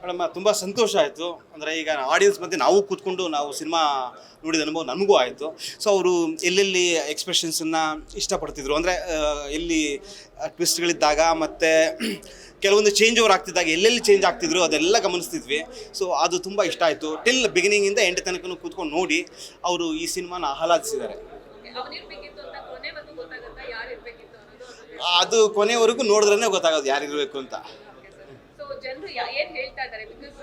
Madam ತುಂಬ ಸಂತೋಷ ಆಯಿತು. ಅಂದರೆ ಈಗ ಆಡಿಯನ್ಸ್ ಮಧ್ಯೆ ನಾವು ಕೂತ್ಕೊಂಡು ನಾವು ಸಿನಿಮಾ ನೋಡಿದ ಅನುಭವ ನನಗೂ ಆಯಿತು. ಸೊ ಅವರು ಎಲ್ಲೆಲ್ಲಿ ಎಕ್ಸ್ಪ್ರೆಷನ್ಸನ್ನು ಇಷ್ಟಪಡ್ತಿದ್ರು? ಅಂದರೆ ಎಲ್ಲಿ ಟ್ವಿಸ್ಟ್ಗಳಿದ್ದಾಗ ಮತ್ತು ಕೆಲವೊಂದು ಚೇಂಜ್ ಓವರ್ ಆಗ್ತಿದ್ದಾಗ ಎಲ್ಲೆಲ್ಲಿ ಚೇಂಜ್ ಆಗ್ತಿದ್ರು ಅದೆಲ್ಲ ಗಮನಿಸ್ತಿದ್ವಿ. ಸೊ ಅದು ತುಂಬ ಇಷ್ಟ ಆಯಿತು. ಟಿಲ್ ಬಿಗಿನಿಂಗಿಂದ ಎಂಟು ತನಕ ಕೂತ್ಕೊಂಡು ನೋಡಿ ಅವರು ಈ ಸಿನಿಮಾನ ಆಹ್ಲಾದಿಸಿದ್ದಾರೆ. ಅದು ಕೊನೆವರೆಗೂ ನೋಡಿದ್ರೇ ಗೊತ್ತಾಗೋದು ಯಾರಿರಬೇಕು ಅಂತ. ಸೊ ಜನರು ಏನ್ ಹೇಳ್ತಾ ಇದ್ದಾರೆ? ಬಿಕಾಸ್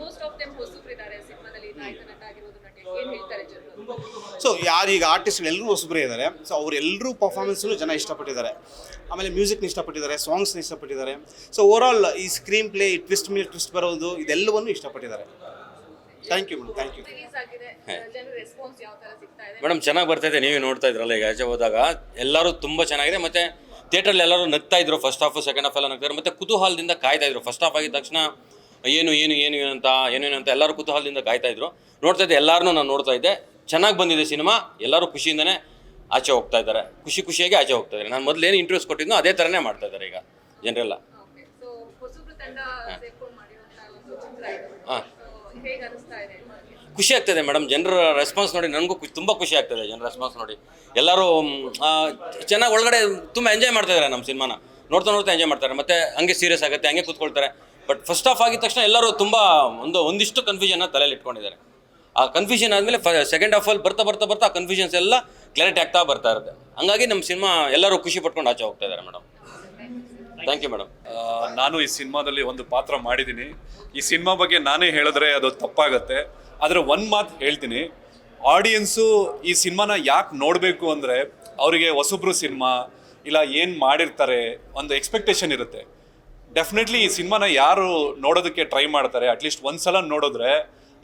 ಮೋಸ್ಟ್ ಆಫ್ ದೆಮ್ ಹೊಸಬ್ರು ಇದ್ದಾರೆ ಸಿನಿಮಾದಲ್ಲಿ ನಾಯಕ ನಟ ಆಗಿರೋದು ನಟಿ. ಏನ್ ಹೇಳ್ತಾರೆ ಜನರು? ಸೊ ಯಾರು ಈಗ ಆರ್ಟಿಸ್ಟ್ಗಳು ಎಲ್ಲರೂ ಹೊಸಬ್ರೇ ಇದ್ದಾರೆ. ಸೊ ಅವರೆಲ್ಲರೂ ಪರ್ಫಾರ್ಮೆನ್ಸ್ನು ಜನ ಇಷ್ಟಪಟ್ಟಿದ್ದಾರೆ. ಆಮೇಲೆ ಮ್ಯೂಸಿಕ್ನ ಇಷ್ಟಪಟ್ಟಿದ್ದಾರೆ ಸಾಂಗ್ಸ್ನ ಇಷ್ಟಪಟ್ಟಿದ್ದಾರೆ. ಸೊ ಓವರಾಲ್ ಈ ಸ್ಕ್ರೀನ್ ಪ್ಲೇ ಈ ಟ್ವಿಸ್ಟ್ ಮೇಲೆ ಟ್ವಿಸ್ಟ್ ಬರೋದು ಇದೆಲ್ಲವನ್ನು ಇಷ್ಟಪಟ್ಟಿದ್ದಾರೆ. Thank you madam thank you release ಆಗಿದೆ. ಜನರ ರೆಸ್ಪಾನ್ಸ್ ಯಾವ ತರ ಸಿಗ್ತಾ ಇದೆ? ಮೇಡಮ್ ಚೆನ್ನಾಗಿ ಬರ್ತಾ ಇದೆ ನೀವೇ ನೋಡ್ತಾ ಇದ್ರಲ್ಲ ಈಗ ಆಚೆ ಹೋದಾಗ. ಎಲ್ಲರೂ ತುಂಬ ಚೆನ್ನಾಗಿದೆ ಮತ್ತೆ ಥಿಯೇಟ್ರಲ್ಲಿ ಎಲ್ಲರೂ ನಗ್ತಾ ಇದ್ರು ಫಸ್ಟ್ ಹಾಫ್ ಸೆಕೆಂಡ್ ಹಾಫ್ ಎಲ್ಲ ನಗ್ತಾರೆ ಮತ್ತೆ ಕುತೂಹಲದಿಂದ ಕಾಯ್ತಾ ಇದ್ರು. ಫಸ್ಟ್ ಹಾಫ್ ಆಗಿದ ತಕ್ಷಣ ಏನು ಏನು ಏನು ಏನು ಅಂತ ಏನೇನು ಅಂತ ಎಲ್ಲರೂ ಕುತೂಹಲದಿಂದ ಕಾಯ್ತಾ ಇದ್ರು. ನೋಡ್ತಾ ಇದ್ದೆ ಎಲ್ಲರನ್ನೂ ನಾನು ನೋಡ್ತಾ ಇದ್ದೆ. ಚೆನ್ನಾಗಿ ಬಂದಿದೆ ಸಿನಿಮಾ. ಎಲ್ಲರೂ ಖುಷಿಯಿಂದನೇ ಆಚೆ ಹೋಗ್ತಾ ಇದ್ದಾರೆ. ಖುಷಿ ಖುಷಿಯಾಗಿ ಆಚೆ ಹೋಗ್ತಾ ಇದ್ದಾರೆ. ನಾನು ಮೊದಲು ಏನು ಇಂಟ್ರೆಸ್ಟ್ ಕೊಟ್ಟಿದ್ನೋ ಅದೇ ಥರನೇ ಮಾಡ್ತಾ ಇದ್ದಾರೆ ಈಗ ಜನರೆಲ್ಲ. ಹಾಂ. ಖುಷಿ ಆಗ್ತದೆ ಮೇಡಮ್. ಜನರ ರೆಸ್ಪಾನ್ಸ್ ನೋಡಿ ನನಗೂ ತುಂಬ ಖುಷಿ ಆಗ್ತದೆ ಜನರ ರೆಸ್ಪಾನ್ಸ್ ನೋಡಿ. ಎಲ್ಲರೂ ಚೆನ್ನಾಗಿ ಒಳಗಡೆ ತುಂಬ ಎಂಜಾಯ್ ಮಾಡ್ತಾ ಇದ್ದಾರೆ ನಮ್ಮ ಸಿನಿಮಾನ. ನೋಡ್ತಾ ನೋಡ್ತಾ ಎಂಜಾಯ್ ಮಾಡ್ತಾರೆ. ಮತ್ತೆ ಹಂಗೆ ಸೀರಿಯಸ್ ಆಗುತ್ತೆ, ಹಂಗೆ ಕೂತ್ಕೊಳ್ತಾರೆ. ಬಟ್ ಫಸ್ಟ್ ಆಫ್ ಆಗಿದ ತಕ್ಷಣ ಎಲ್ಲರೂ ತುಂಬ ಒಂದು, ಒಂದಿಷ್ಟು ಕನ್ಫ್ಯೂಷನ್ನ ತಲೆಯಲ್ಲಿ ಇಟ್ಕೊಂಡಿದ್ದಾರೆ. ಆ ಕನ್ಫ್ಯೂಷನ್ ಆದಮೇಲೆ ಫ ಸೆಕೆಂಡ್ ಹಾಫಲ್ಲಿ ಬರ್ತಾ ಬರ್ತಾ ಬರ್ತಾ ಆ ಕನ್ಫ್ಯೂಷನ್ಸ್ ಎಲ್ಲ ಕ್ಲಾರಿಟಿ ಆಗ್ತಾ ಬರ್ತಾ ಇರುತ್ತೆ. ಹಂಗಾಗಿ ನಮ್ಮ ಸಿನಿಮಾ ಎಲ್ಲರೂ ಖುಷಿ ಪಟ್ಕೊಂಡು ಆಚೆ ಹೋಗ್ತಾ ಇದ್ದಾರೆ ಮೇಡಮ್. ಥ್ಯಾಂಕ್ ಯು ಮೇಡಮ್ ನಾನು ಈ ಸಿನಿಮಾದಲ್ಲಿ ಒಂದು ಪಾತ್ರ ಮಾಡಿದ್ದೀನಿ. ಈ ಸಿನಿಮಾ ಬಗ್ಗೆ ನಾನೇ ಹೇಳಿದ್ರೆ ಅದು ತಪ್ಪಾಗತ್ತೆ. ಆದರೆ ಒಂದು ಮಾತು ಹೇಳ್ತೀನಿ. ಆಡಿಯನ್ಸು ಈ ಸಿನಿಮಾನ ಯಾಕೆ ನೋಡಬೇಕು ಅಂದರೆ ಅವರಿಗೆ ಹೊಸಬ್ರು ಸಿನಿಮಾ ಇಲ್ಲ ಏನು ಮಾಡಿರ್ತಾರೆ ಒಂದು ಎಕ್ಸ್ಪೆಕ್ಟೇಷನ್ ಇರುತ್ತೆ. ಡೆಫಿನೆಟ್ಲಿ ಈ ಸಿನಿಮಾನ ಯಾರು ನೋಡೋದಕ್ಕೆ ಟ್ರೈ ಮಾಡ್ತಾರೆ ಅಟ್ಲೀಸ್ಟ್ ಒಂದ್ಸಲ ನೋಡಿದ್ರೆ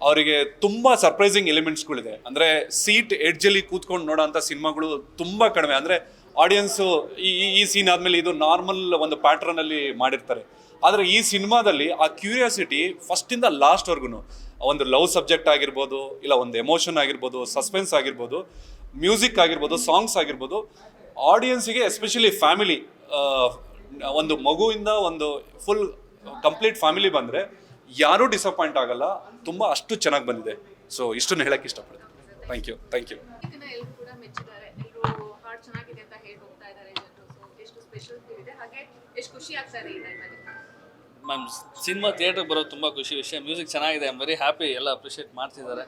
ಅವರಿಗೆ ತುಂಬ ಸರ್ಪ್ರೈಸಿಂಗ್ ಎಲಿಮೆಂಟ್ಸ್ಗಳಿದೆ ಅಂದರೆ ಸೀಟ್ ಎಡ್ಜಲ್ಲಿ ಕೂತ್ಕೊಂಡು ನೋಡೋ ಅಂಥ ಸಿನಿಮಾಗಳು ತುಂಬ ಕಡಿಮೆ. ಅಂದರೆ ಆಡಿಯನ್ಸು ಈ, ಈ- ಸೀನ್ ಆದಮೇಲೆ ಇದು ನಾರ್ಮಲ್ ಒಂದು ಪ್ಯಾಟ್ರನಲ್ಲಿ ಮಾಡಿರ್ತಾರೆ. ಆದರೆ ಈ ಸಿನಿಮಾದಲ್ಲಿ ಆ ಕ್ಯೂರಿಯಾಸಿಟಿ ಫಸ್ಟಿಂದ ಲಾಸ್ಟ್ವರೆಗೂ ಒಂದು ಲವ್ ಸಬ್ಜೆಕ್ಟ್ ಆಗಿರ್ಬೋದು, ಇಲ್ಲ ಒಂದು ಎಮೋಷನ್ ಆಗಿರ್ಬೋದು ಸಸ್ಪೆನ್ಸ್ ಆಗಿರ್ಬೋದು ಮ್ಯೂಸಿಕ್ ಆಗಿರ್ಬೋದು ಸಾಂಗ್ಸ್ ಆಗಿರ್ಬೋದು ಆಡಿಯನ್ಸಿಗೆ ಎಸ್ಪೆಷಲಿ ಫ್ಯಾಮಿಲಿ ಒಂದು ಮಗುವಿಂದ ಒಂದು ಫುಲ್ ಕಂಪ್ಲೀಟ್ ಫ್ಯಾಮಿಲಿ ಬಂದರೆ ಯಾರೂ ಡಿಸಪಾಯಿಂಟ್ ಆಗಲ್ಲ, ತುಂಬ ಅಷ್ಟು ಚೆನ್ನಾಗಿ ಬಂದಿದೆ. ಸೊ ಇಷ್ಟನ್ನು ಹೇಳೋಕ್ಕೆ ಇಷ್ಟಪಡ್ತೀನಿ. ಥ್ಯಾಂಕ್ ಯು ಥ್ಯಾಂಕ್ ಯು ಹಾಡ್ ಚೆನ್ನಾಗಿದೆ ಅಂತ ಹೇಳಿ ಹೋಗ್ತಾ ಇದ್ದಾರೆ ಜನರು. ಸೊ ಎಷ್ಟು ಸ್ಪೆಷಲ್ ಇದೆ. ಹಾಗೆ ಎಷ್ಟು ಖುಷಿ ಆಗ್ತಾ ಇದೆ ಈ ಟೈಮಲ್ಲಿ ಮ್ಯಾಮ್ ಸಿನಿಮಾ ಥಿಯೇಟ್ರಿಗೆ ಬರೋದು ತುಂಬ ಖುಷಿ ವಿಷಯ. ಮ್ಯೂಸಿಕ್ ಚೆನ್ನಾಗಿದೆ. ಐ ವೆರಿ ಹ್ಯಾಪಿ ಎಲ್ಲ ಅಪ್ರಿಷಿಯೇಟ್ ಮಾಡ್ತಿದ್ದಾರೆ.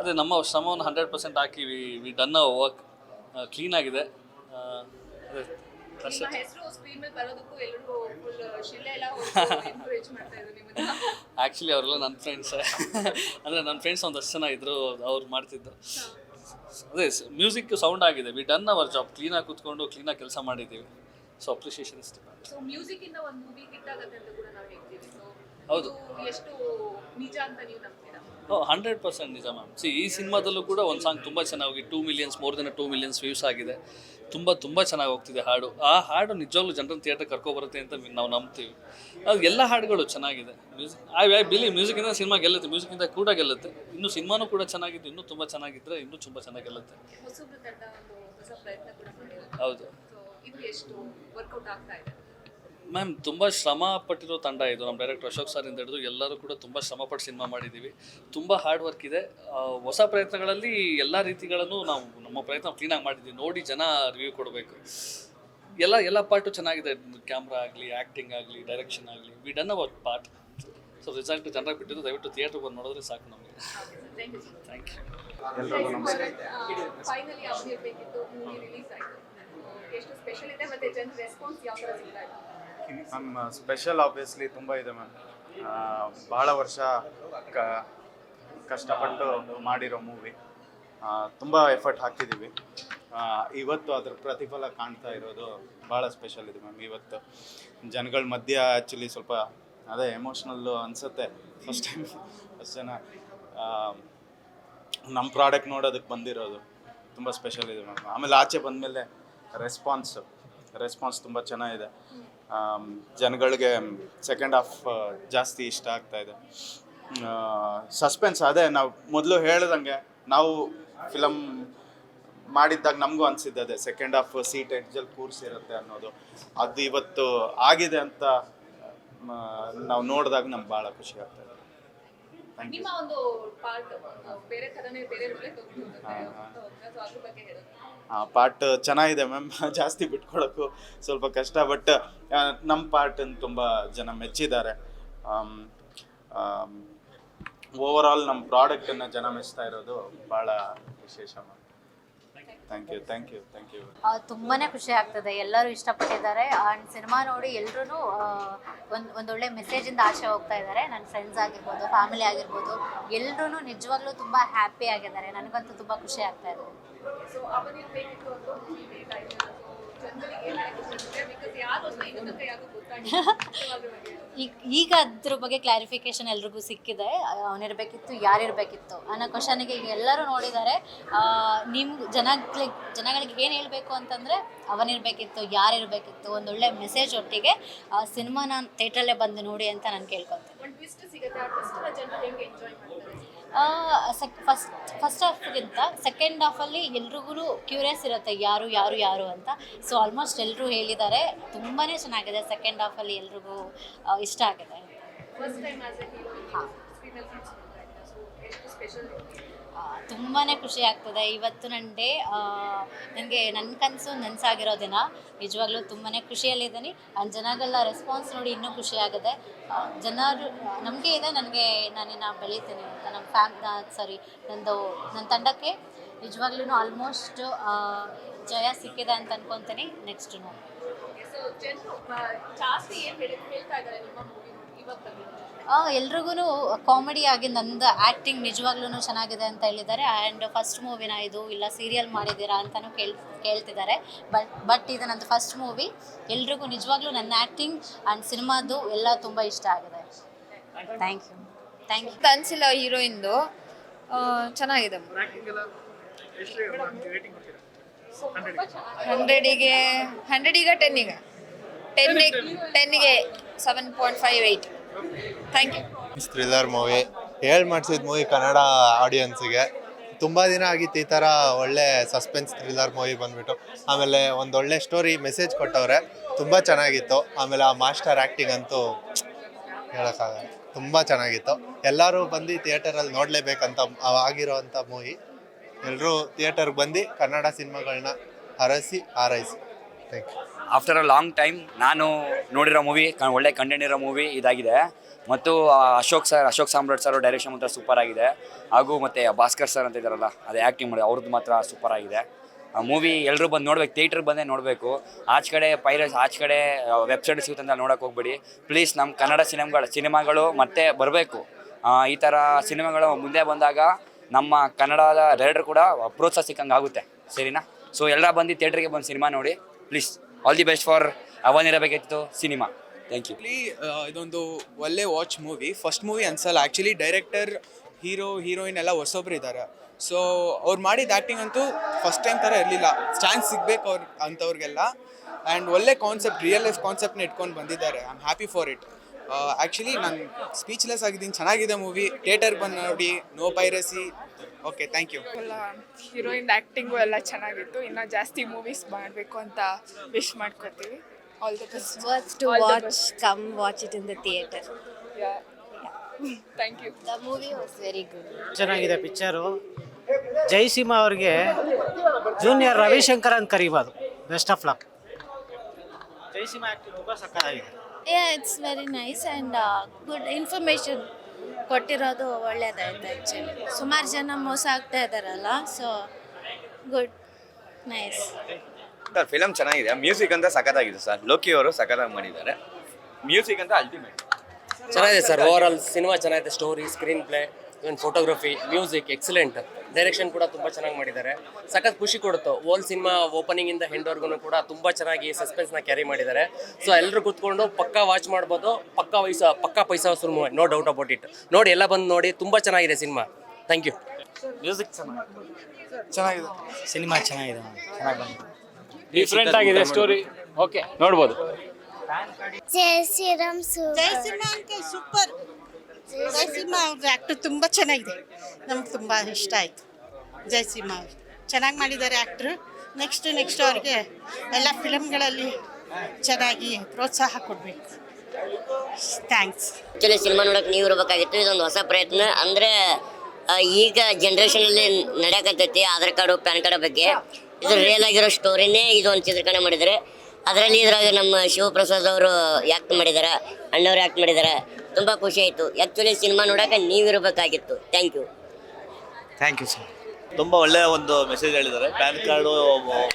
ಅದೇ ನಮ್ಮ ಶ್ರಮವನ್ನು hundred percent hockey we we done a work ಕ್ಲೀನಾಗಿದೆ ಆಗಿದೆ. ಫುಲ್ ಆ್ಯಕ್ಚುಲಿ ಅವರೆಲ್ಲ ನನ್ನ ಫ್ರೆಂಡ್ಸ್ ಅಂದರೆ ನನ್ನ ಫ್ರೆಂಡ್ಸ್ ಒಂದಷ್ಟು ಜನ ಇದ್ದರು ಅವ್ರು ಮಾಡ್ತಿದ್ದು. ಅದೇ ಮ್ಯೂಸಿಕ್ ಸೌಂಡ್ ಆಗಿದೆ. ವಿ ಡನ್ ಅವರ್ ಜಾಬ್ ಕ್ಲೀನಾಗಿ ಕೂತ್ಕೊಂಡು ಕ್ಲೀನಾಗಿ ಕೆಲಸ ಮಾಡಿದ್ದೀವಿ ಸೊ ಅಪ್ರಿಷಿಯೇಷನ್ ಇಷ್ಟ ಸೊ ಮ್ಯೂಸಿಕ್ ಇಂದ ಒಂದು ಮೂವಿ ಹಿಟ್ ಆಗುತ್ತೆ ಅಂತ ಕೂಡ ನಾವು ಹೇಳ್ತೀವಿ. ಸೊ ಹೌದು. ಎಷ್ಟು ನಿಜ ಅಂತ ನೀವು ನಂಬ್ತೀರಾ? ಹಂಡ್ರೆಡ್ ಪರ್ಸೆಂಟ್ ನಿಜ ಮ್ಯಾಮ್ ಸಿ ಈ ಸಿನಿಮಾದಲ್ಲೂ ಕೂಡ ಒಂದು ಸಾಂಗ್ ತುಂಬ ಚೆನ್ನಾಗಿ two millions more than two millions views ಆಗಿದೆ. ತುಂಬ ತುಂಬ ಚೆನ್ನಾಗಿ ಹೋಗ್ತಿದೆ ಹಾಡು. ಆ ಹಾಡು ನಿಜವಾಗ್ಲೂ ಜನರನ್ನು ಥಿಯೇಟರ್ ಕರ್ಕೊಬರುತ್ತೆ ಅಂತ ನಾವು ನಂಬ್ತೀವಿ. ಅದು ಎಲ್ಲ ಹಾಡುಗಳು ಚೆನ್ನಾಗಿದೆ. ಮ್ಯೂಸಿಕ್ ಐ ಐ ಬಿಲಿ ಮ್ಯೂಸಿಕಿಂದ ಸಿನಿಮಾ ಗೆಲ್ಲುತ್ತೆ ಮ್ಯೂಸಿಕಿಂದ ಕೂಡ ಗೆಲ್ಲುತ್ತೆ. ಇನ್ನು ಸಿನಿಮಾನೂ ಕೂಡ ಚೆನ್ನಾಗಿದ್ದು ಇನ್ನೂ ತುಂಬ ಚೆನ್ನಾಗಿದ್ದರೆ ಇನ್ನೂ ತುಂಬ ಚೆನ್ನಾಗಿ ಗೆಲ್ಲುತ್ತೆ. ಹೌದು. ಮ್ಯಾಮ್ ತುಂಬ ಶ್ರಮ ಪಟ್ಟಿರೋ ತಂಡ ಇದು. ನಮ್ಮ ಡೈರೆಕ್ಟರ್ ಅಶೋಕ್ ಸರ್ ಇಂದ ಹಿಡಿದು ಎಲ್ಲರೂ ಕೂಡ ತುಂಬ ಶ್ರಮಪಟ್ಟು ಸಿನಿಮಾ ಮಾಡಿದ್ದೀವಿ ತುಂಬ ಹಾರ್ಡ್ ವರ್ಕ್ ಇದೆ. ಆ, ಹೊಸ ಪ್ರಯತ್ನಗಳಲ್ಲಿ ಎಲ್ಲ ರೀತಿಗಳನ್ನು ನಾವು ನಮ್ಮ ಪ್ರಯತ್ನ ಕ್ಲೀನಾಗಿ ಮಾಡಿದ್ದೀವಿ ನೋಡಿ ಜನ ರಿವ್ಯೂ ಕೊಡಬೇಕು. ಎಲ್ಲ ಎಲ್ಲ ಪಾರ್ಟು ಚೆನ್ನಾಗಿದೆ. ಕ್ಯಾಮ್ರಾ ಆಗಲಿ ಆ್ಯಕ್ಟಿಂಗ್ ಆಗಲಿ ಡೈರೆಕ್ಷನ್ ಆಗಲಿ. We done our part so result ಜನರಾಗಿ ಬಿಟ್ಟಿದ್ದು ದಯವಿಟ್ಟು ಥಿಯೇಟ್ರಿಗೆ ಬಂದು ನೋಡಿದ್ರೆ ಸಾಕು ನಮಗೆ. Thank you thank you finally Avanirbekittu movie release ಆಯಿತು. ಎಷ್ಟು ಸ್ಪೆಷಲ್ ಇದೆ ಮತ್ತೆ ಜನ ರೆಸ್ಪಾನ್ಸ್ ಯಾವ ಥರ ಸಿಗ್ತಾ ಇದೆ? ಮ್ಯಾಮ್ ಸ್ಪೆಷಲ್ ಆಬ್ವಿಯಸ್ಲಿ ತುಂಬ ಇದೆ ಮ್ಯಾಮ್ ಭಾಳ ವರ್ಷ ಕ, ಕಷ್ಟಪಟ್ಟು ಮಾಡಿರೋ ಮೂವಿ ತುಂಬ ಎಫರ್ಟ್ ಹಾಕಿದ್ದೀವಿ ಇವತ್ತು ಅದ್ರ ಪ್ರತಿಫಲ ಕಾಣ್ತಾ ಇರೋದು ಭಾಳ ಸ್ಪೆಷಲ್ ಇದೆ ಮ್ಯಾಮ್ ಇವತ್ತು ಜನಗಳ ಮಧ್ಯ ಆ್ಯಕ್ಚುಲಿ ಸ್ವಲ್ಪ ಅದೇ ಎಮೋಷ್ನಲ್ಲು ಅನಿಸುತ್ತೆ ಫಸ್ಟ್ ಟೈಮ್ ಫಸ್ಟ್ ಜನ. ನಮ್ಮ ಪ್ರಾಡಕ್ಟ್ ನೋಡೋದಕ್ಕೆ ಬಂದಿರೋದು ತುಂಬ ಸ್ಪೆಷಲ್ ಇದೆ ಮ್ಯಾಮ್ ಆಮೇಲೆ ಆಚೆ ಬಂದಮೇಲೆ ರೆಸ್ಪಾನ್ಸ್ ರೆಸ್ಪಾನ್ಸ್ ತುಂಬ ಚೆನ್ನಾಗಿದೆ. ಜನಗಳಿಗೆ ಸೆಕೆಂಡ್ ಹಾಫ್ ಜಾಸ್ತಿ ಇಷ್ಟ ಆಗ್ತಾ ಇದೆ. ಸಸ್ಪೆನ್ಸ್ ಅದೇ ನಾವು ಮೊದಲು ಹೇಳ್ದಂಗೆ ನಾವು ಫಿಲಮ್ ಮಾಡಿದ್ದಾಗ ನಮಗೂ ಅನಿಸಿದ್ದದೆ ಸೆಕೆಂಡ್ ಹಾಫ್ ಸೀಟ್ ಎಡ್ಜಲ್ಲಿ ಕೂರಿಸಿರುತ್ತೆ ಅನ್ನೋದು. ಅದು ಇವತ್ತು ಆಗಿದೆ ಅಂತ ನಾವು ನೋಡಿದಾಗ ನಮ್ಗೆ ಭಾಳ ಖುಷಿ ಆಗ್ತದೆ ಥ್ಯಾಂಕ್ ಯು ನಿಮ್ಮ ಒಂದು ಪಾರ್ಟ್ ಬೇರೆ ಥರನೇ ಬೇರೆ ರೋಲೇ ತಗೊಂಡಿರುತ್ತೆ ಸೊ ಅದ್ರ ಬಗ್ಗೆ ಹೇಳೋದು ಪಾರ್ಟ್ ಚೆನ್ನಾಗಿದೆ ಮ್ಯಾಮ್ ಜಾಸ್ತಿ ಬಿಟ್ಕೊಳಕ್ಕೂ ಸ್ವಲ್ಪ ಕಷ್ಟ ಬಟ್ ನಮ್ಮ ಪಾರ್ಟ್ ತುಂಬ ಜನ ಮೆಚ್ಚಿದ್ದಾರೆ. ಓವರ್ ಆಲ್ ನಮ್ಮ ಪ್ರಾಡಕ್ಟನ್ನು ಜನ ಮೆಚ್ತಾ ಇರೋದು ಭಾಳ ವಿಶೇಷ ma'am thank you thank you thank you ಆ, ತುಂಬಾನೇ ಖುಷಿ ಆಗ್ತದೆ. ಎಲ್ಲರೂ ಇಷ್ಟಪಟ್ಟಿದ್ದಾರೆ. ಆ್ಯಂಡ್ ಸಿನಿಮಾ ನೋಡಿ ಎಲ್ಲರೂ ಒಂದು ಒಂದೊಳ್ಳೆ ಇಂದ ಆಶೆ ಹೋಗ್ತಾ ಇದ್ದಾರೆ. ನನ್ನ ಫ್ರೆಂಡ್ಸ್ ಆಗಿರ್ಬೋದು ಫ್ಯಾಮಿಲಿ ಆಗಿರ್ಬೋದು. ಎಲ್ಲರೂ ನಿಜವಾಗ್ಲೂ ತುಂಬಾ ಹ್ಯಾಪಿ ಆಗಿದ್ದಾರೆ. ನನಗಂತೂ ತುಂಬಾ ಖುಷಿ ಆಗ್ತಾ ಇದೆ. ಸೊ ಅವನಿರ್ಬೇಕಿತ್ತು ಅಂತ ಮೂವಿ ಲೇಟ್ ಆಯ್ತು ಸೊ ಜನರಿಗೆ ಏನು ಹೇಳಕ್ಕೆ ಬಿಕಾಸ್ ಯಾರು ಈಗ ಈಗ ಅದ್ರ ಬಗ್ಗೆ ಕ್ಲಾರಿಫಿಕೇಶನ್ ಎಲ್ರಿಗೂ ಸಿಕ್ಕಿದೆ. ಅವನಿರಬೇಕಿತ್ತು, ಯಾರಿರಬೇಕಿತ್ತು ಅನ್ನೋ ಕ್ವಶನಿಗೆ ಈಗ ಎಲ್ಲರೂ ನೋಡಿದ್ದಾರೆ. ನಿಮ್ಮ ಜನಗಳಿಗೆ ಜನಗಳಿಗೆ ಏನು ಹೇಳಬೇಕು ಅಂತಂದರೆ, ಅವನಿರಬೇಕಿತ್ತು, ಯಾರಿರಬೇಕಿತ್ತು ಒಂದೊಳ್ಳೆ ಮೆಸೇಜ್ ಒಟ್ಟಿಗೆ ಸಿನಿಮಾನ ಥಿಯೇಟ್ರಲ್ಲೇ ಬಂದು ನೋಡಿ ಅಂತ ನಾನು ಕೇಳ್ಕೊತೀನಿ. ಸೆಕ್ ಫಸ್ಟ್ ಫಸ್ಟ್ ಹಾಫ್ಗಿಂತ ಸೆಕೆಂಡ್ ಹಾಫಲ್ಲಿ ಎಲ್ರಿಗೂ ಕ್ಯೂರಿಯಸ್ ಇರುತ್ತೆ ಯಾರು ಯಾರು ಯಾರು ಅಂತ. ಸೊ ಆಲ್ಮೋಸ್ಟ್ ಎಲ್ಲರೂ ಹೇಳಿದ್ದಾರೆ. ತುಂಬಾ ಚೆನ್ನಾಗಿದೆ ಸೆಕೆಂಡ್ ಹಾಫಲ್ಲಿ ಎಲ್ರಿಗೂ ಇಷ್ಟ ಆಗಿದೆ ಫಸ್ಟ್ ತುಂಬಾ ಖುಷಿ ಆಗ್ತದೆ. ಇವತ್ತು ನನ್ನ ಡೇ ನನಗೆ ನನ್ನ ಕನಸು ನನಸಾಗಿರೋ ದಿನ. ನಿಜವಾಗ್ಲೂ ತುಂಬಾ ಖುಷಿಯಲ್ಲಿದ್ದೀನಿ. ಆ್ಯಂಡ್ ಜನಗಳ ರೆಸ್ಪಾನ್ಸ್ ನೋಡಿ ಇನ್ನೂ ಖುಷಿ ಆಗಿದೆ ಜನರು, ನಮಗೆ ಇದೆ, ನನಗೆ ನಾನಿನ್ನ ಬೆಳಿತೀನಿ ಅಂತ. ನಮ್ಮ ಫ್ಯಾಮ್ ಸಾರಿ ನಂದು ನನ್ನ ತಂಡಕ್ಕೆ ನಿಜವಾಗ್ಲೂ ಆಲ್ಮೋಸ್ಟ್ ಜಯ ಸಿಕ್ಕಿದೆ ಅಂತ ಅನ್ಕೊತೀನಿ. ನೆಕ್ಸ್ಟ್ ನೋಡಿ ಜಾಸ್ತಿ ಏನು ಹೇಳಿ, ಹೇಳ್ತಾ ಇದ್ದಾರೆ ನಿಮ್ಮ ಮೂವಿ ಎಲ್ರಿಗೂ ಕಾಮಿಡಿ ಆಗಿ ನಂದು ಆ್ಯಕ್ಟಿಂಗ್ ನಿಜವಾಗ್ಲೂ ಚೆನ್ನಾಗಿದೆ ಅಂತ ಹೇಳಿದ್ದಾರೆ. ಆ್ಯಂಡ್ ಫಸ್ಟ್ ಮೂವಿನ ಇದು ಇಲ್ಲ ಸೀರಿಯಲ್ ಮಾಡಿದ್ದೀರಾ ಅಂತಲೂ ಕೇಳ್ ಕೇಳ್ತಿದ್ದಾರೆ. ಬಟ್ ಬಟ್ ಇದು ನಂದು ಫಸ್ಟ್ ಮೂವಿ ಎಲ್ರಿಗೂ ನಿಜವಾಗ್ಲೂ ನನ್ನ ಆ್ಯಕ್ಟಿಂಗ್ ಆ್ಯಂಡ್ ಸಿನಿಮಾದು ಎಲ್ಲ ತುಂಬ ಇಷ್ಟ ಆಗಿದೆ. ಥ್ಯಾಂಕ್ ಯು ಥ್ಯಾಂಕ್ ಯು ಕನ್ಸಿಲ್ಲ ಹೀರೋಯಿಂದು ಚೆನ್ನಾಗಿದೆ ಹಂಡ್ರೆಡಿಗೆ ಹಂಡ್ರೆಡಿಗೆ ಟೆನ್ನಿಗೆ ten ಟೆನ್ನಿಗೆ seven point five eight thank you thriller movie ಹೇಳಿ ಮಾಡಿಸಿದ ಮೂವಿ ಕನ್ನಡ ಆಡಿಯನ್ಸಿಗೆ ತುಂಬ ದಿನ ಆಗಿತ್ತು ಈ ಥರ ಒಳ್ಳೆ ಸಸ್ಪೆನ್ಸ್ ಥ್ರಿಲ್ಲರ್ ಮೂವಿ ಬಂದ್ಬಿಟ್ಟು. ಆಮೇಲೆ ಒಂದು ಒಳ್ಳೆ ಸ್ಟೋರಿ ಮೆಸೇಜ್ ಕೊಟ್ಟವ್ರೆ. ತುಂಬ ಚೆನ್ನಾಗಿತ್ತು. ಆಮೇಲೆ ಆ ಮಾಸ್ಟರ್ ಆ್ಯಕ್ಟಿಂಗ್ ಅಂತೂ ಹೇಳೋಕ್ಕಾಗಲ್ಲ. ತುಂಬ ಚೆನ್ನಾಗಿತ್ತು. ಎಲ್ಲರೂ ಬಂದು ಥಿಯೇಟರಲ್ಲಿ ನೋಡಲೇಬೇಕಂತ ಆಗಿರೋವಂಥ ಮೂವಿ ಎಲ್ಲರೂ ಥಿಯೇಟರ್ಗೆ ಬಂದು ಕನ್ನಡ ಸಿನಿಮಾಗಳನ್ನ ಹರಸಿ ಹಾರೈಸಿ. Thank you after a long time ನಾನು ನೋಡಿರೋ ಮೂವಿ ಒಳ್ಳೆ ಕಂಟೆಂಟ್ ಇರೋ ಮೂವಿ ಇದಾಗಿದೆ. ಮತ್ತು Ashok sir Ashok Samrat sir direction ಮಾತ್ರ ಸೂಪರ್ ಆಗಿದೆ. ಹಾಗೂ ಮತ್ತು ಭಾಸ್ಕರ್ ಸರ್ ಅಂತ ಇದ್ದಾರಲ್ಲ, ಅದೇ ಆ್ಯಕ್ಟಿಂಗ್ ಮಾಡಿ ಅವ್ರದ್ದು ಮಾತ್ರ ಸೂಪರ್ ಆಗಿದೆ. ಆ ಮೂವಿ ಎಲ್ಲರೂ ಬಂದು ನೋಡ್ಬೇಕು ಥಿಯೇಟರ್ ಬಂದೇ ನೋಡಬೇಕು. ಆಚ ಕಡೆ ಪೈರಸ್ ಆಚ ಕಡೆ ವೆಬ್ಸೈಟ್ ಸಿಗುತ್ತೆ ಅಂತ ನೋಡೋಕೆ ಹೋಗ್ಬೇಡಿ. ಪ್ಲೀಸ್ ನಮ್ಮ ಕನ್ನಡ ಸಿನಿಮಾಗಳು ಸಿನಿಮಾಗಳು ಮತ್ತೆ ಬರಬೇಕು. ಈ ಥರ ಸಿನಿಮಾಗಳು ಮುಂದೆ ಬಂದಾಗ ನಮ್ಮ ಕನ್ನಡದ ರೈಡರ್ ಕೂಡ ಪ್ರೋತ್ಸಾಹ ಸಿಕ್ಕಂಗೆ ಆಗುತ್ತೆ ಸರಿನಾ? ಸೊ ಎಲ್ಲ ಬಂದು ಥಿಯೇಟ್ರಿಗೆ ಬಂದು ಸಿನಿಮಾ ನೋಡಿ please all the best for Avanirabekittu cinema thank you ಇದೊಂದು ಒಳ್ಳೆ ವಾಚ್ ಮೂವಿ ಫಸ್ಟ್ ಮೂವಿ ಅನ್ಸಲ್ಲ. ಆ್ಯಕ್ಚುಲಿ ಡೈರೆಕ್ಟರ್ ಹೀರೋ ಹೀರೋಯಿನ್ ಎಲ್ಲ ಹೊಸೊಬ್ರು ಇದ್ದಾರೆ ಸೊ ಅವ್ರು ಮಾಡಿದ ಆ್ಯಕ್ಟಿಂಗ್ ಅಂತೂ ಫಸ್ಟ್ ಟೈಮ್ ಥರ ಇರಲಿಲ್ಲ. ಚಾನ್ಸ್ ಸಿಗ್ಬೇಕು ಅವ್ರು ಅಂಥವ್ರಿಗೆಲ್ಲ ಆ್ಯಂಡ್ ಒಳ್ಳೆ ಕಾನ್ಸೆಪ್ಟ್ ರಿಯಲ್ ಲೈಫ್ ಕಾನ್ಸೆಪ್ಟ್ನ ಇಟ್ಕೊಂಡು ಬಂದಿದ್ದಾರೆ. I am happy for it actually ನಾನು ಸ್ಪೀಚ್ಲೆಸ್ ಆಗಿದ್ದೀನಿ. ಚೆನ್ನಾಗಿದೆ ಮೂವಿ ಥಿಯೇಟರ್ಗೆ ಬಂದು ನೋಡಿ. No piracy okay thank you ಎಲ್ಲ ಹೀರೋಯಿನ್ ಆ್ಯಕ್ಟಿಂಗು ಎಲ್ಲ ಚೆನ್ನಾಗಿತ್ತು. ಇನ್ನೂ ಜಾಸ್ತಿ ಮೂವೀಸ್ ಮಾಡಬೇಕು ಅಂತ ವಿಶ್ ಮಾಡ್ಕೊತೀವಿ. All the best to to watch, come watch it in the theater. Thank you the movie was very good ಚೆನ್ನಾಗಿದೆ ಪಿಕ್ಚರು ಜೈಸಿಂಹ ಅವ್ರಿಗೆ ಜೂನಿಯರ್ ರವಿಶಂಕರ್ ಅಂತ ಕರಿಬೋದು. Best of luck Jaisimha acting ತುಂಬ ಸಕ್ಕತ್ತಾಗಿದೆ. Yeah, it's very nice and uh, good information. ಕೊಟ್ಟಿರೋದು ಒಳ್ಳೇದಾಯ್ತು actually ಸುಮಾರು ಜನ ಮೋಸ ಆಗ್ತಾ ಇದ್ದಾರಲ್ಲ so good nice sir film ಚೆನ್ನಾಗಿದೆ. ಮ್ಯೂಸಿಕ್ ಅಂತ ಸಖತ್ತಾಗಿದೆ ಸರ್. ಲೋಕಿ ಅವರು ಸಖತ್ತಾಗಿ ಮಾಡಿದ್ದಾರೆ. ಮ್ಯೂಸಿಕ್ ಅಂತ ಅಲ್ಟಿಮೇಟ್ ಚೆನ್ನಾಗಿದೆ ಸರ್. ಓವರ್ ಆಲ್ ಸಿನಿಮಾ ಚೆನ್ನಾಗಿದೆ. Story screenplay even photography music excellent direction ಕೂಡ ತುಂಬ ಚೆನ್ನಾಗಿ ಮಾಡಿದ್ದಾರೆ. ಸಖತ್ ಖುಷಿ ಕೊಡುತ್ತೆ. ಓಲ್ ಸಿನಿಮಾ ಓಪನಿಂಗ್ ಇಂದ ಹೆಂಡ್ವರ್ಗು ಕೂಡ ತುಂಬ ಚೆನ್ನಾಗಿ ಸಸ್ಪೆನ್ಸ್ನ ಕ್ಯಾರಿ ಮಾಡಿದ್ದಾರೆ. ಸೊ ಎಲ್ಲರೂ ಕುತ್ಕೊಂಡು ಪಕ್ಕಾ ವಾಚ್ ಮಾಡ್ಬೋದು ಪಕ್ಕಾ ವಯಸ್ಸು ಪಕ್ಕಾ ಪೈಸಾ ಸುರು movie no doubt about it ನೋಡಿ ಎಲ್ಲ ಬಂದು ನೋಡಿ ತುಂಬ ಚೆನ್ನಾಗಿದೆ ಸಿನಿಮಾ ಥ್ಯಾಂಕ್ ಯು ಮ್ಯೂಸಿಕ್ ಚೆನ್ನಾಗಿದೆ. ಚೆನ್ನಾಗಿದೆ. ಸಿನಿಮಾ ಚೆನ್ನಾಗಿದೆ. ಚೆನ್ನಾಗಿ ಡಿಫ್ರೆಂಟ್ ಆಗಿದೆ ಸ್ಟೋರಿ ಓಕೆ ನೋಡ್ಬೋದು. ಜೈ ಶ್ರೀರಾಮ್ ಸೂಪರ್ ಜೈ ಸಿನಿಮಾ ಅವ್ರದ್ದು ಆ್ಯಕ್ಟ್ ತುಂಬ ಚೆನ್ನಾಗಿದೆ. ನಮ್ಗೆ ತುಂಬ ಇಷ್ಟ ಆಯಿತು. ಜೈ ಅವ್ರು. ಚೆನ್ನಾಗಿ ಮಾಡಿದ್ದಾರೆ ಆ್ಯಕ್ಟ್ರು ನೆಕ್ಸ್ಟ್ ನೆಕ್ಸ್ಟ್ ಅವ್ರಿಗೆ ಎಲ್ಲ ಫಿಲಮ್ಗಳಲ್ಲಿ ಚೆನ್ನಾಗಿ ಪ್ರೋತ್ಸಾಹ ಕೊಡಬೇಕು. ಥ್ಯಾಂಕ್ಸ್ ಆ್ಯಕ್ಚುಲಿ ಸಿನಿಮಾ ನೋಡೋಕೆ ನೀವು ಇರಬೇಕಾಗಿತ್ತು. ಇದೊಂದು ಹೊಸ ಪ್ರಯತ್ನ. ಅಂದರೆ ಈಗ ಜನ್ರೇಷನಲ್ಲಿ ನಡೆಯಕತ್ತೈತಿ ಆಧಾರ್ ಕಾರ್ಡು, ಪ್ಯಾನ್ ಕಾರ್ಡ್ ಬಗ್ಗೆ. ಇದು ರಿಯಲ್ ಆಗಿರೋ ಸ್ಟೋರಿನೇ ಇದು ಒಂದು ಚಿತ್ರೀಕರಣ ಮಾಡಿದರೆ ಅದರಲ್ಲಿ ಇದ್ರಾಗ ನಮ್ಮ ಶಿವಪ್ರಸಾದ್ ಅವರು ಆ್ಯಕ್ಟ್ ಮಾಡಿದ್ದಾರೆ ಅಣ್ಣವ್ರು ಆ್ಯಕ್ಟ್ ಮಾಡಿದ್ದಾರೆ ತುಂಬ ಖುಷಿ ಆಯಿತು. ಆ್ಯಕ್ಚುಲಿ ಸಿನಿಮಾ ನೋಡೋಕೆ ನೀವಿರಬೇಕಾಗಿತ್ತು thank you thank you sir ತುಂಬ ಒಳ್ಳೆಯ ಒಂದು ಮೆಸೇಜ್ ಹೇಳಿದ್ದಾರೆ. ಪ್ಯಾನ್ ಕಾರ್ಡು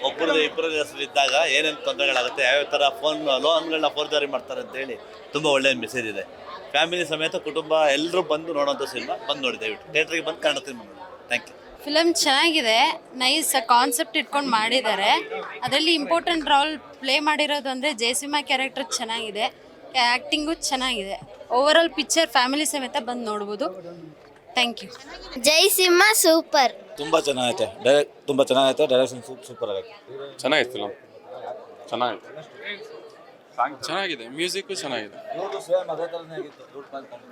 ಒಬ್ಬರದ್ದು ಇಬ್ಬರ ಹೆಸರು ಇದ್ದಾಗ ಏನೇನು ತೊಂದರೆಗಳಾಗುತ್ತೆ ಯಾವ್ಯಾವ ಥರ ಫೋನ್ ಲೋನ್ಗಳನ್ನ ಫೋರ್ಜರಿ ಮಾಡ್ತಾರೆ ಅಂತೇಳಿ ತುಂಬ ಒಳ್ಳೆಯ ಮೆಸೇಜ್ ಇದೆ. ಫ್ಯಾಮಿಲಿ ಸಮೇತ ಕುಟುಂಬ ಎಲ್ಲರೂ ಬಂದು ನೋಡೋಂಥ ಸಿನಿಮಾ ಬಂದು ನೋಡಿ ದಯವಿಟ್ಟು. ಥಿಯೇಟ್ರಿಗೆ ಬಂದು ಕನ್ನಡ ಸಿನಿಮಾ ನೋಡಿ. ಥ್ಯಾಂಕ್ ಯು ಫಿಲಮ್ ಚೆನ್ನಾಗಿದೆ. ನೈಸ್ ಕಾನ್ಸೆಪ್ಟ್ ಇಟ್ಕೊಂಡು ಮಾಡಿದ್ದಾರೆ. ಅದರಲ್ಲಿ ಇಂಪಾರ್ಟೆಂಟ್ ರೋಲ್ ಪ್ಲೇ ಮಾಡಿರೋದು ಅಂದರೆ ಜಯಸಿಂಹ ಕ್ಯಾರೆಕ್ಟರ್ ಚೆನ್ನಾಗಿದೆ. ಆ್ಯಕ್ಟಿಂಗು ಚೆನ್ನಾಗಿದೆ. ಓವರ್ ಆಲ್ ಪಿಕ್ಚರ್ ಫ್ಯಾಮಿಲಿ ಸಮೇತ ಬಂದು ನೋಡ್ಬೋದು. Thank you Jaisimha super. ತುಂಬ ಚೆನ್ನಾಗೈತೆ. ಡೈರೆಕ್ಟ್ ತುಂಬ ಚೆನ್ನಾಗೈತೆ. ಡೈರೆಕ್ಷನ್ ಸೂಪರ್ ಆಗೈತೆ. ಚೆನ್ನಾಗಿತ್ತು ಚೆನ್ನಾಗಿತ್ತು. ಚೆನ್ನಾಗಿದೆ. ಮ್ಯೂಸಿಕ್ ಚೆನ್ನಾಗಿದೆ.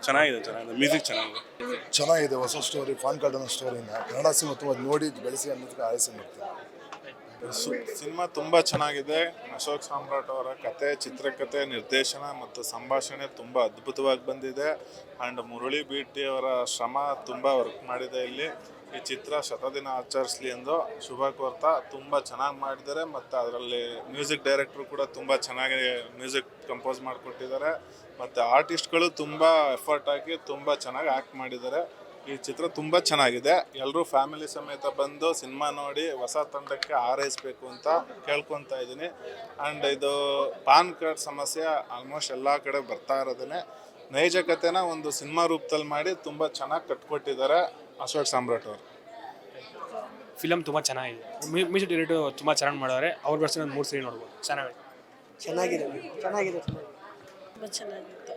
ಚೆನ್ನಾಗಿದೆ ಚೆನ್ನಾಗಿದೆ. ಮ್ಯೂಸಿಕ್ ಚೆನ್ನಾಗಿದೆ. ಚೆನ್ನಾಗಿದೆ. ಹೊಸ ಸ್ಟೋರಿ ಫಾನ್ ಕಾರ್ಡ್ ಅನ್ನೋ ಸ್ಟೋರಿನ ಕನ್ನಡ ಸಿನಿಮಾ ತುಂಬ ನೋಡಿ ಬೆಳೆಸಿ ಅನ್ನೋದಕ್ಕೆ ಆಯಸ್ಸು ಮಾಡ್ತೀನಿ ಸಿನಿಮಾ ತುಂಬ ಚೆನ್ನಾಗಿದೆ. ಅಶೋಕ್ ಸಾಮ್ರಾಟ್ ಅವರ ಕತೆ ಚಿತ್ರಕಥೆ ನಿರ್ದೇಶನ ಮತ್ತು ಸಂಭಾಷಣೆ ತುಂಬ ಅದ್ಭುತವಾಗಿ ಬಂದಿದೆ. ಆ್ಯಂಡ್ ಮುರಳಿ ಬೀಟಿ ಅವರ ಶ್ರಮ ತುಂಬ ವರ್ಕ್ ಮಾಡಿದೆ ಇಲ್ಲಿ. ಈ ಚಿತ್ರ ಶತದಿನ ಆಚರಿಸ್ಲಿ ಎಂದು ಶುಭ ಕೋರ್ತಾ ತುಂಬ ಚೆನ್ನಾಗಿ ಮಾಡಿದ್ದಾರೆ ಮತ್ತು ಅದರಲ್ಲಿ ಮ್ಯೂಸಿಕ್ ಡೈರೆಕ್ಟ್ರು ಕೂಡ ತುಂಬ ಚೆನ್ನಾಗಿ ಮ್ಯೂಸಿಕ್ ಕಂಪೋಸ್ ಮಾಡಿಕೊಟ್ಟಿದ್ದಾರೆ. ಮತ್ತು ಆರ್ಟಿಸ್ಟ್ಗಳು ತುಂಬ ಎಫರ್ಟ್ ಹಾಕಿ ತುಂಬ ಚೆನ್ನಾಗಿ ಆ್ಯಕ್ಟ್ ಮಾಡಿದ್ದಾರೆ. ಈ ಚಿತ್ರ ತುಂಬ ಚೆನ್ನಾಗಿದೆ. ಎಲ್ಲರೂ ಫ್ಯಾಮಿಲಿ ಸಮೇತ ಬಂದು ಸಿನಿಮಾ ನೋಡಿ ಹೊಸ ತಂಡಕ್ಕೆ ಹಾರೈಸಬೇಕು ಅಂತ ಕೇಳ್ಕೊತಾ ಇದ್ದೀನಿ. ಆ್ಯಂಡ್ ಇದು ಪಾನ್ ಕಾರ್ಡ್ ಸಮಸ್ಯೆ ಆಲ್ಮೋಸ್ಟ್ ಎಲ್ಲ ಕಡೆ ಬರ್ತಾ ಇರೋದೇ ನೈಜ ಕಥೆನ ಒಂದು ಸಿನಿಮಾ ರೂಪದಲ್ಲಿ ಮಾಡಿ ತುಂಬ ಚೆನ್ನಾಗಿ ಕಟ್ಕೊಟ್ಟಿದ್ದಾರೆ ಅಶೋಕ್ ಸಾಮ್ರಾಟ್ ಅವರು. ಫಿಲಮ್ ತುಂಬ ಚೆನ್ನಾಗಿದೆ. ಮ್ಯೂಸಿಕ್ ಡೈರೆಕ್ಟರ್ ತುಂಬ ಚೆನ್ನಾಗಿ ಮಾಡೋರೆ ಅವ್ರ ವರ್ಷ ಒಂದು ಮೂರು ಸರಿ ನೋಡ್ಬೋದು. ಚೆನ್ನಾಗಿದೆ. ಚೆನ್ನಾಗಿದೆ ಚೆನ್ನಾಗಿದೆ ತುಂಬ. ಚೆನ್ನಾಗಿತ್ತು.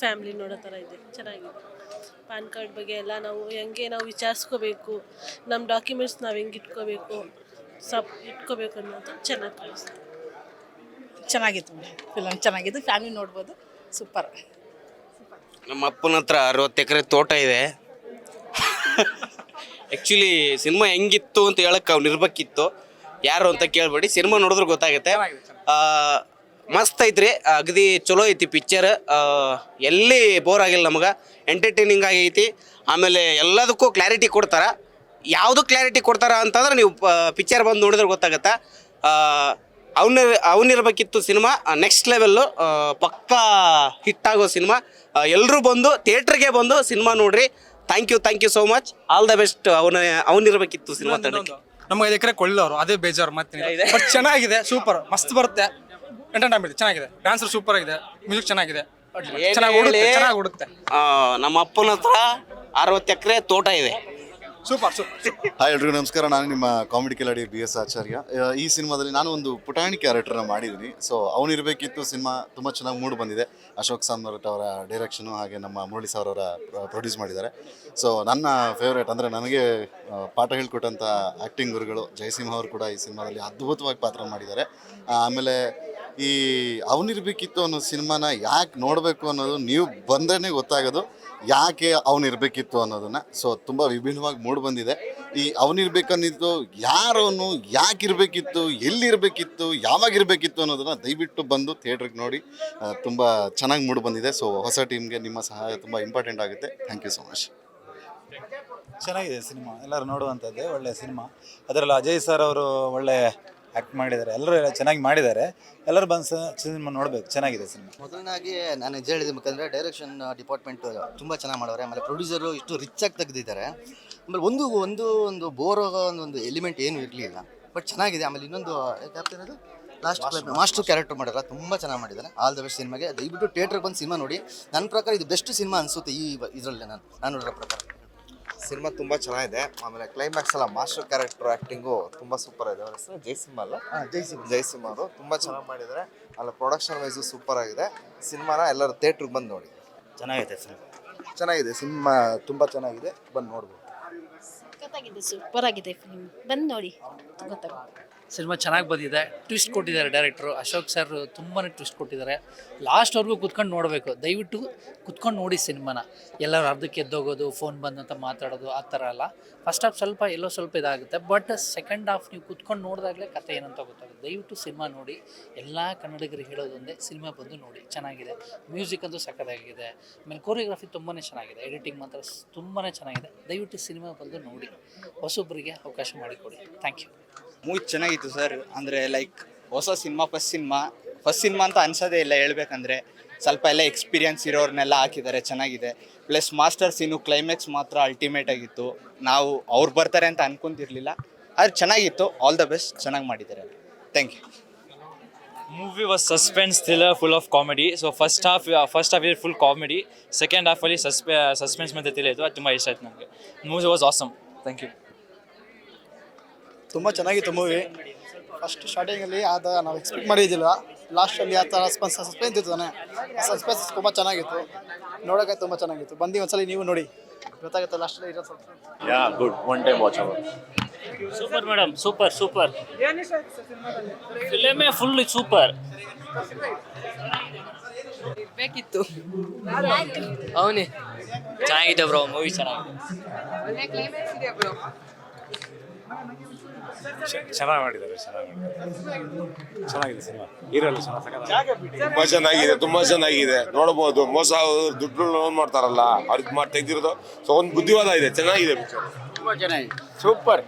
ಫ್ಯಾಮಿಲಿ ನೋಡೋ ಥರ ಇದೆ. ಚೆನ್ನಾಗಿದೆ. ಪಾನ್ ಕಾರ್ಡ್ ಬಗ್ಗೆ ಎಲ್ಲ ನಾವು ಹೆಂಗೆ ನಾವು ವಿಚಾರಿಸ್ಕೋಬೇಕು ನಮ್ಮ ಡಾಕ್ಯುಮೆಂಟ್ಸ್ ನಾವು ಹೆಂಗೆ ಇಟ್ಕೋಬೇಕು ಸಪ್ ಇಟ್ಕೋಬೇಕು ಅನ್ನೋದು ಚೆನ್ನಾಗಿ ಕಾಣಿಸ್ತು ಚೆನ್ನಾಗಿತ್ತು ಫಿಲಮ್ ಚೆನ್ನಾಗಿತ್ತು ಫ್ಯಾಮಿಲಿ ನೋಡ್ಬೋದು ಸೂಪರ್ ನಮ್ಮ ಅಪ್ಪನ ಹತ್ರ ಅರವತ್ತು ಎಕರೆ ತೋಟ ಇದೆ. ಆ್ಯಕ್ಚುಲಿ ಸಿನಿಮಾ ಹೆಂಗಿತ್ತು ಅಂತ ಹೇಳಕ್ಕೆ ಅವ್ನು ಇರ್ಬೇಕಿತ್ತು ಯಾರು ಅಂತ ಕೇಳಬೇಡಿ ಸಿನಿಮಾ ನೋಡಿದ್ರೆ ಗೊತ್ತಾಗುತ್ತೆ. ಆ, ಮಸ್ತ್ ಐತ್ರಿ. ಅಗದಿ ಚಲೋ ಐತಿ ಪಿಕ್ಚರ್ ಎಲ್ಲಿ ಬೋರ್ ಆಗಿಲ್ಲ ನಮಗೆ. ಎಂಟರ್ಟೈನಿಂಗ್ ಆಗೈತಿ ಆಮೇಲೆ ಎಲ್ಲದಕ್ಕೂ ಕ್ಲಾರಿಟಿ ಕೊಡ್ತಾರ. ಯಾವುದು ಕ್ಲಾರಿಟಿ ಕೊಡ್ತಾರ ಅಂತಂದ್ರೆ ನೀವು ಪಿಕ್ಚರ್ ಬಂದು ನೋಡಿದ್ರೆ ಗೊತ್ತಾಗತ್ತೆ. ಅವನ ಅವನಿರ್ಬೇಕಿತ್ತು ಸಿನಿಮಾ ನೆಕ್ಸ್ಟ್ ಲೆವೆಲ್ಲು ಪಕ್ಕಾ ಹಿಟ್ ಆಗೋ ಸಿನಿಮಾ ಎಲ್ಲರೂ ಬಂದು ಥಿಯೇಟ್ರಿಗೆ ಬಂದು ಸಿನಿಮಾ ನೋಡ್ರಿ. Thank you thank you so much all the best ಅವನ ಅವನಿರ್ಬೇಕಿತ್ತು ಸಿನಿಮಾ ತಂಡಕ್ಕೆ ನಮ್ಗೆ ಐದು ಎಕರೆ ಕೊಳ್ಳೋರು ಅದೇ ಬೇಜಾರು ಮತ್ತೆ. ಚೆನ್ನಾಗಿದೆ ಸೂಪರ್ ಮಸ್ತ್ ಬರುತ್ತೆ. ಎಂಟರ್ಟೈನ್ಮೆಂಟ್ ಚೆನ್ನಾಗಿದೆ. ಡ್ಯಾನ್ಸರ್ ಸೂಪರ್ ಆಗಿದೆ ಮ್ಯೂಸಿಕ್ ಚೆನ್ನಾಗಿದೆ. ಚೆನ್ನಾಗಿ ಓಡುತ್ತೆ ಚೆನ್ನಾಗಿ ಓಡುತ್ತೆ. ಆ, ನಮ್ಮ ಅಪ್ಪನ ಹತ್ರ ಅರವತ್ತು ಎಕರೆ ತೋಟ ಇದೆ. ಸೂಪರ್ ಸೂಪರ್ ಹಾಯ್ ಎಲ್ರಿಗೂ ನಮಸ್ಕಾರ. ನಾನು ನಿಮ್ಮ ಕಾಮಿಡಿ ಕಿಲಾಡಿ ಬಿ ಎಸ್ ಆಚಾರ್ಯ. ಆ, ಈ ಸಿನಿಮಾದಲ್ಲಿ ನಾನು ಒಂದು ಪುಟಾಣಿ ಕ್ಯಾರೆಕ್ಟರ್ನ ಮಾಡಿದ್ದೀನಿ. ಸೊ ಅವನಿರಬೇಕಿತ್ತು ಸಿನಿಮಾ ತುಂಬ ಚೆನ್ನಾಗಿ ಮೂಡ್ ಬಂದಿದೆ. ಅಶೋಕ್ ಸಾಮ್ರಾಟ್ ಅವರ ಡೈರೆಕ್ಷನು ಹಾಗೆ ನಮ್ಮ ಮುರಳಿ ಸರ್ ಅವರ ಪ್ರೊಡ್ಯೂಸ್ ಮಾಡಿದ್ದಾರೆ. ಸೊ ನನ್ನ ಫೇವ್ರೇಟ್ ಅಂದರೆ ನನಗೆ ಆ, ಪಾಠ ಹೇಳ್ಕೊಟ್ಟಂಥ ಆ್ಯಕ್ಟಿಂಗ್ ಗುರುಗಳು ಜಯಸಿಂಹ ಅವರು ಕೂಡ ಈ ಸಿನಿಮಾದಲ್ಲಿ ಅದ್ಭುತವಾಗಿ ಪಾತ್ರ ಮಾಡಿದ್ದಾರೆ. ಆ, ಆಮೇಲೆ ಈ ಅವನಿರ್ಬೇಕಿತ್ತು ಅನ್ನೋ ಸಿನಿಮಾನ ಯಾಕೆ ನೋಡಬೇಕು ಅನ್ನೋದು ನೀವು ಬಂದ್ರೇ ಗೊತ್ತಾಗೋದು. ಯಾಕೆ ಅವನಿರ್ಬೇಕಿತ್ತು ಅನ್ನೋದನ್ನ. ಸೊ ತುಂಬ ವಿಭಿನ್ನವಾಗಿ ಮೂಡ್ ಬಂದಿದೆ. ಈ ಅವನಿರ್ಬೇಕನ್ನಿದ್ದು ಯಾರವನು ಯಾಕೆ ಇರಬೇಕಿತ್ತು, ಎಲ್ಲಿರಬೇಕಿತ್ತು ಯಾವಾಗಿರಬೇಕಿತ್ತು ಅನ್ನೋದನ್ನು ದಯವಿಟ್ಟು ಬಂದು ಥಿಯೇಟ್ರಿಗೆ ನೋಡಿ ತುಂಬ ಚೆನ್ನಾಗಿ ಮೂಡ್ ಬಂದಿದೆ. ಸೊ ಹೊಸ ಟೀಮ್ಗೆ ನಿಮ್ಮ ಸಹಾಯ ತುಂಬ ಇಂಪಾರ್ಟೆಂಟ್ ಆಗುತ್ತೆ. ಥ್ಯಾಂಕ್ ಯು ಸೊ ಮಚ್ ಚೆನ್ನಾಗಿದೆ ಸಿನಿಮಾ. ಎಲ್ಲರೂ ನೋಡುವಂಥದ್ದೇ ಒಳ್ಳೆಯ ಸಿನಿಮಾ. ಅದರಲ್ಲಿ ಅಜಯ್ ಸರ್ ಅವರು ಒಳ್ಳೆ ಆ್ಯಕ್ಟ್ ಮಾಡಿದ್ದಾರೆ. ಎಲ್ಲರೂ ಚೆನ್ನಾಗಿ ಮಾಡಿದ್ದಾರೆ. ಎಲ್ಲರೂ ಬಂದು ಸಿನಿಮಾ ನೋಡಬೇಕು. ಚೆನ್ನಾಗಿದೆ ಸಿನಿಮಾ. ಮೊದಲನಾಗಿ ನಾನು ನಿಜ ಹೇಳಿದ್ಬೇಕಂದ್ರೆ ಡೈರೆಕ್ಷನ್ ಡಿಪಾರ್ಟ್ಮೆಂಟ್ ತುಂಬ ಚೆನ್ನಾಗಿ ಮಾಡವ್ರೆ ಆಮೇಲೆ ಪ್ರೊಡ್ಯೂಸರು ಇಷ್ಟು ರಿಚ್ ಆಗಿ ತೆಗೆದಿದ್ದಾರೆ. ಆಮೇಲೆ ಒಂದು ಒಂದು ಒಂದು ಬೋರ್ ಆಗೋ ಒಂದು ಎಲಿಮೆಂಟ್ ಏನು ಇರಲಿಲ್ಲ. ಬಟ್ ಚೆನ್ನಾಗಿದೆ. ಆಮೇಲೆ ಇನ್ನೊಂದು ಯಾವ್ದು ಲಾಸ್ಟ್ ಮಾಸ್ಟರ್ ಕ್ಯಾರೆಕ್ಟರ್ ಮಾಡಿದ್ರೆ ತುಂಬ ಚೆನ್ನಾಗಿ ಮಾಡಿದ್ದಾರೆ. ಆಲ್ ದ ಬೆಸ್ಟ್ ಸಿನಿಮಾಗೆ. ದಯವಿಟ್ಟು ಥಿಯೇಟ್ರಿಗೆ ಬಂದು ಸಿನಿಮಾ ನೋಡಿ. ನನ್ನ ಪ್ರಕಾರ ಇದು ಬೆಸ್ಟ್ ಸಿನಿಮಾ ಅನಿಸುತ್ತೆ ಈ ಇದರಲ್ಲಿ ನಾನು ನಾನು ನೋಡಿರೋ ಪ್ರಕಾರ. ಸಿನಿಮಾ ತುಂಬ ಚೆನ್ನಾಗಿದೆ. ಆಮೇಲೆ ಕ್ಲೈಮ್ಯಾಕ್ಸ್ ಎಲ್ಲ ಮಾಸ್ಟರ್ ಕ್ಯಾರೆಕ್ಟರ್ ಆಕ್ಟಿಂಗು ತುಂಬ ಸೂಪರ್ ಇದೆ. ಅವ್ರ ಹೆಸರು ಜೈಸಿಂಹ ಅಲ್ಲ? ಜೈಸಿಂಹ ಜಯಸಿಂಹ ಅವರು ತುಂಬ ಚೆನ್ನಾಗಿ ಮಾಡಿದ್ದಾರೆ. ಅಲ್ಲ ಪ್ರೊಡಕ್ಷನ್ ವೈಸು ಸೂಪರ್ ಆಗಿದೆ. ಸಿನಿಮಾನ ಎಲ್ಲರೂ ಥಿಯೇಟ್ರಿಗೆ ಬಂದು ನೋಡಿ. ಚೆನ್ನಾಗಿದೆ ಸಿನಿಮಾ. ಚೆನ್ನಾಗಿದೆ ಸಿನಿಮಾ ತುಂಬ ಚೆನ್ನಾಗಿದೆ. ಬಂದು ನೋಡ್ಬೋದು. ಸೂಪರ್ ಆಗಿದೆ ಫಿಲ್ಮ್ ಬಂದು ನೋಡಿ. ಗೊತ್ತಾಗುತ್ತೆ. ಸಿನಿಮಾ ಚೆನ್ನಾಗಿ ಬಂದಿದೆ. ಟ್ವಿಸ್ಟ್ ಕೊಟ್ಟಿದ್ದಾರೆ ಡೈರೆಕ್ಟ್ರು ಅಶೋಕ್ ಸರ್ ತುಂಬಾ ಟ್ವಿಸ್ಟ್ ಕೊಟ್ಟಿದ್ದಾರೆ. ಲಾಸ್ಟ್ವರೆಗೂ ಕುತ್ಕೊಂಡು ನೋಡಬೇಕು. ದಯವಿಟ್ಟು ಕುತ್ಕೊಂಡು ನೋಡಿ ಸಿನಿಮಾನ. ಎಲ್ಲರೂ ಅರ್ಧಕ್ಕೆ ಎದ್ದೋಗೋದು ಫೋನ್ ಬಂದಂತ ಮಾತಾಡೋದು, ಆ ಥರ ಅಲ್ಲ. ಫಸ್ಟ್ ಹಾಫ್ ಸ್ವಲ್ಪ ಎಲ್ಲೋ ಸ್ವಲ್ಪ ಇದಾಗುತ್ತೆ. ಬಟ್ ಸೆಕೆಂಡ್ ಹಾಫ್ ನೀವು ಕುತ್ಕೊಂಡು ನೋಡಿದಾಗಲೇ ಕತೆ ಏನಂತ ಗೊತ್ತಾಗುತ್ತೆ. ದಯವಿಟ್ಟು ಸಿನಿಮಾ ನೋಡಿ. ಎಲ್ಲ ಕನ್ನಡಿಗರು ಹೇಳೋದೊಂದೇ ಸಿನಿಮಾ ಬಂದು ನೋಡಿ. ಚೆನ್ನಾಗಿದೆ. ಮ್ಯೂಸಿಕ್ ಅಂತೂ ಸಕ್ಕದಾಗಿದೆ ಆಮೇಲೆ ಕೋರಿಯೋಗ್ರಫಿ ತುಂಬಾ ಚೆನ್ನಾಗಿದೆ. ಎಡಿಟಿಂಗ್ ಮಾತ್ರ ತುಂಬಾ ಚೆನ್ನಾಗಿದೆ. ದಯವಿಟ್ಟು ಸಿನಿಮಾ ಬಂದು ನೋಡಿ. ಹೊಸೊಬ್ಬರಿಗೆ ಅವಕಾಶ ಮಾಡಿಕೊಡಿ. ಥ್ಯಾಂಕ್ ಯು ಮೂವಿ ಚೆನ್ನಾಗಿತ್ತು ಸರ್. ಅಂದರೆ ಲೈಕ್ ಹೊಸ cinema first cinema. First cinema ಅಂತ ಅನ್ಸೋದೇ ಇಲ್ಲ ಹೇಳ್ಬೇಕಂದ್ರೆ ಸ್ವಲ್ಪ ಎಲ್ಲ ಎಕ್ಸ್ಪೀರಿಯನ್ಸ್ ಇರೋರ್ನೆಲ್ಲ ಹಾಕಿದ್ದಾರೆ, ಚೆನ್ನಾಗಿದೆ. ಪ್ಲಸ್ ಮಾಸ್ಟರ್ ಸೀನು ಕ್ಲೈಮ್ಯಾಕ್ಸ್ ಮಾತ್ರ ಅಲ್ಟಿಮೇಟ್ ಆಗಿತ್ತು. ನಾವು ಅವ್ರು ಬರ್ತಾರೆ ಅಂತ ಅನ್ಕೊಂತಿರ್ಲಿಲ್ಲ. ಆದ್ರೆ ಚೆನ್ನಾಗಿತ್ತು. ಆಲ್ ದ ಬೆಸ್ಟ್ ಚೆನ್ನಾಗಿ ಮಾಡಿದ್ದಾರೆ thank you movie was suspense thriller full of comedy so first half first half ಇದೆ ಫುಲ್ ಕಾಮಿಡಿ ಸೆಕೆಂಡ್ ಹಾಫಲ್ಲಿ ಸಸ್ಪೆ ಸಸ್ಪೆನ್ಸ್ ಮತ್ತೆ ಥ್ರಿಲ್ಲರ್ ಅದು ತುಂಬ ಇಷ್ಟ ಆಯ್ತು ನನಗೆ movie was awesome thank you ತುಂಬ ಚೆನ್ನಾಗಿತ್ತು ಮೂವಿ ಫಸ್ಟ್ ಸ್ಟಾರ್ಟಿಂಗಲ್ಲಿ ಆದ ನಾವು ಎಕ್ಸ್ಪೆಕ್ಟ್ ಮಾಡಿದ್ದಿಲ್ಲ ಲಾಸ್ಟಲ್ಲಿ ಆ ಥರ ಸಸ್ಪೆನ್ಸ್ ಸಸ್ಪೆನ್ಸ್ ಇತ್ತು ತಾನೆ? ಸಸ್ಪೆನ್ಸ್ ತುಂಬ ಚೆನ್ನಾಗಿತ್ತು. ನೋಡೋಕೆ ತುಂಬ ಚೆನ್ನಾಗಿತ್ತು. ಬಂದು ಒಂದ್ಸಲಿ ನೀವು ನೋಡಿ. ಗೊತ್ತಾಗುತ್ತೆ ಲಾಸ್ಟಲ್ಲಿ ಇರೋ ಸ್ವಲ್ಪ. Yeah good one time watch super madam super super ಫಿಲಮೇ full super ಬೇಕಿತ್ತು. ಅವನೇ ಚೆನ್ನಾಗಿದೆ ಬ್ರೋ ಮೂವಿ ಚೆನ್ನಾಗಿದೆ. ಚೆನ್ನಾಗಿ ಮಾಡಿದ್ದಾರೆ ಚೆನ್ನಾಗಿದೆ ಸಿನಿಮಾ. ಹೀರೋಲ್ಲ ಚೆನ್ನಾಗಿ ತುಂಬಾ ಚೆನ್ನಾಗಿದೆ ತುಂಬಾ ಚೆನ್ನಾಗಿದೆ. ನೋಡಬಹುದು ಮೋಸ ದುಡ್ಡು ಲೋನ್ ಮಾಡ್ತಾರಲ್ಲ ಅವ್ರಿಗೆ ಮಾಡಿ ತೆಗ್ದಿರೋದು. ಸೊ ಒಂದು ಬುದ್ಧಿವಾದ ಇದೆ ಚೆನ್ನಾಗಿದೆ ಚೆನ್ನಾಗಿದೆ ಸೂಪರ್.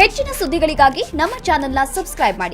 ಹೆಚ್ಚಿನ ಸುದ್ದಿಗಳಿಗಾಗಿ ನಮ್ಮ ಚಾನೆಲ್ನ ಸಬ್ಸ್ಕ್ರೈಬ್ ಮಾಡಿ.